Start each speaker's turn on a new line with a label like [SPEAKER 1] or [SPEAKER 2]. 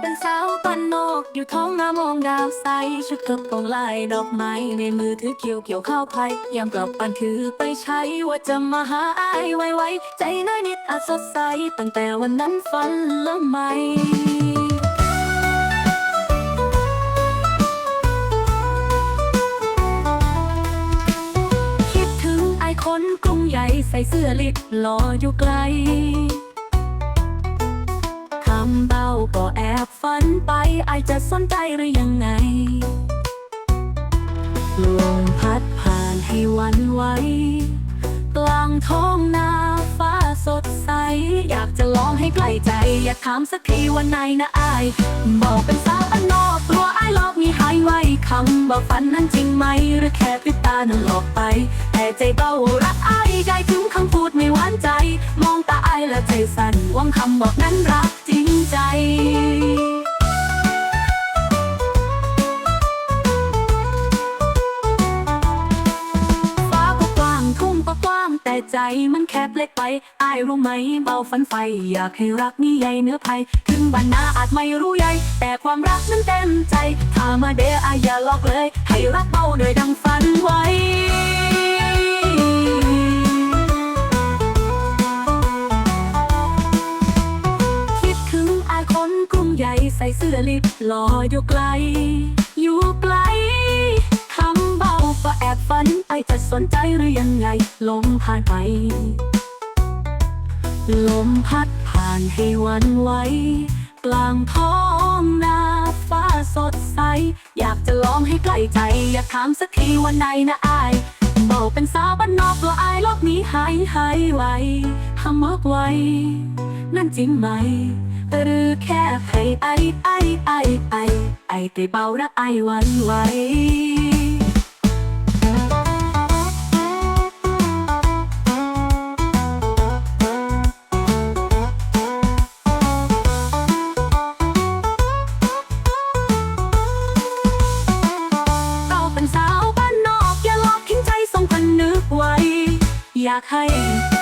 [SPEAKER 1] เป็นสาวปันนก อยู่ท้องนามองดาวใสชุดกระโปรงลายดอกไม้ในมือถือเกี่ยวเกี่ยวข้าวไผ่ยามกลับปันถือไปใช้ว่าจะมาหาอายไวๆใจน้อยนิดอาจสดใส ตั้งแต่วันนั้นฝันละไหมคิดถึงไอคนกรุงใหญ่ใส่เสื้อลิดรออยู่ไกล ไปไอจะสนใจหรือยังไง ลมพัดผ่านให้วันไหวกลางท้องนาฟ้าสดใส อยากจะลองให้ใกล้ใจ อยากถามสักทีวันไหนนะอาย บอกเป็นสาวบ้านนอกกลัวอายหลอกมีหายไว้คำบอกฝันนั้นจริงไหม หรือแค่พริบตานั้นหลอกไป แต่ใจเบารักอายใจถึงคำพูดไม่หวานใจ มองตาอายแล้วใจสั่นหวังคำบอกนั้นรัก ก็กว้างแต่ใจมันแคบเล็กไปอายรู้ไหมเบาฝันไฟ อยากให้รักนี่ใหญ่เนื้อภัย ถึงบ้านนาอาจไม่รู้ใหญ่ แต่ความรักนั้นเต็มใจ ถ้ามาเดออายอย่าหลอกเลย ให้รักเบาโดยดังฝันไว้คิดถึงอายคนกรุงใหญ่ใส่เสื้อลิบลอยอยู่ไกล อยู่ไกลคำเบาก็แอบฝัน สนใจหรือยังไง ลมผ่านไป ลมพัดผ่านให้วันไหวกลางท้องนาฟ้าสดใส อยากจะลองให้ใกล้ใจ อยากถามสักทีวันไหนนะอายบอกเป็นสาวบ้านนอกตัวอายโลกนี้หายหายไวทำมอกไวนั่นจริงไหมหรือแค่ให้ไอไอไอไอไอแต่เบารักไอวันไหว อยากให้